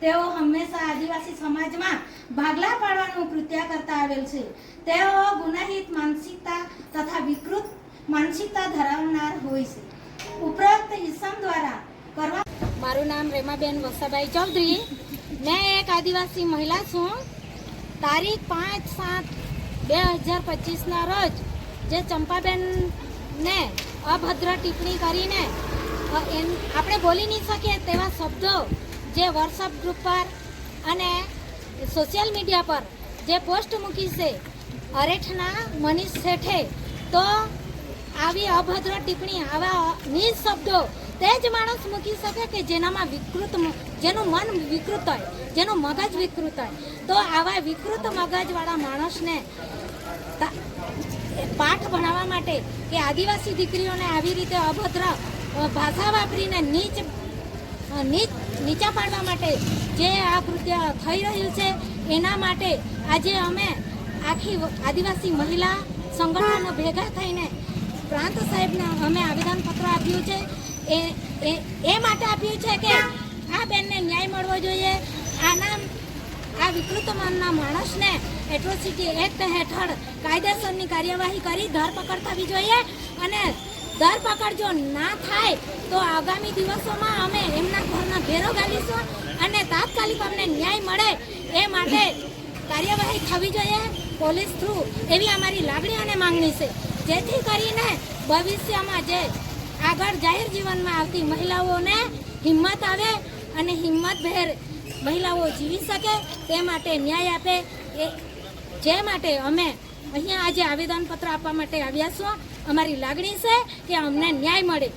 તેઓ હંમેશા આદિવાસી સમાજમાં ભાગલા પાડવાનું કૃત્ય કરતા આવેલ છે. તેઓ ગુનાહિત માનસિકતા તથા વિકૃત માનસિકતા ધરાવનાર હોય છે. ઉપરોક્ત ઇસમ દ્વારા કરવા મારું નામ રેમાબેન વસાભાઈ ચૌધરી. મેં એક આદિવાસી મહિલા છું. તારીખ પાંચ સાત બે હજાર પચીસના રોજ જે ચંપાબેન ને અભદ્ર ટિપ્પણી કરીને આપણે બોલી નહીં શકીએ તેવા શબ્દો જે વોટ્સઅપ ગ્રુપ પર અને સોશિયલ મીડિયા પર જે પોસ્ટ મૂકી છે, અરેઠના મનીષ શેઠે, તો આવી અભદ્ર ટિપ્પણી, આવા નિજ શબ્દો તે જ માણસ મૂકી શકે કે જેનામાં વિકૃત જેનું મન વિકૃત હોય, જેનું મગજ વિકૃત હોય. તો આવા વિકૃત મગજવાળા માણસને પાઠ ભણાવવા માટે કે આદિવાસી દીકરીઓને આવી રીતે અભદ્ર ભાષા વાપરીને નીચ નીચ, નીચા પાડવા માટે જે આ કૃત્ય થઈ રહ્યું છે, એના માટે આજે અમે આખી આદિવાસી મહિલા સંગઠનો ભેગા થઈને પ્રાંત સાહેબને અમે આવેદનપત્ર આપ્યું છે. એ એ માટે આપ્યું છે કે આ બેનને ન્યાય મળવો જોઈએ. આના આ વિકૃત મનના માણસને એટ્રોસિટી એક્ટ હેઠળ કાયદેસરની કાર્યવાહી કરી ધરપકડ થવી જોઈએ. અને ધરપકડ જો ના થાય, તો આગામી દિવસોમાં અમે એમના ઘરના ઘેરો ગાલીશું અને તાત્કાલિક અમને ન્યાય મળે એ માટે કાર્યવાહી થવી જોઈએ પોલીસ થ્રુ એવી અમારી લાગણી અને માંગણી છે. જેથી કરીને ભવિષ્યમાં જે આગળ જાહેર જીવનમાં આવતી મહિલાઓને હિંમત આવે અને હિંમતભેર મહિલાઓ જીવી શકે તે માટે ન્યાય આપે એ, જે માટે અમે અહીંયા આજે આવેદનપત્ર આપવા માટે આવ્યા છું અમારી લાગણી છે કે અમને ન્યાય મળે.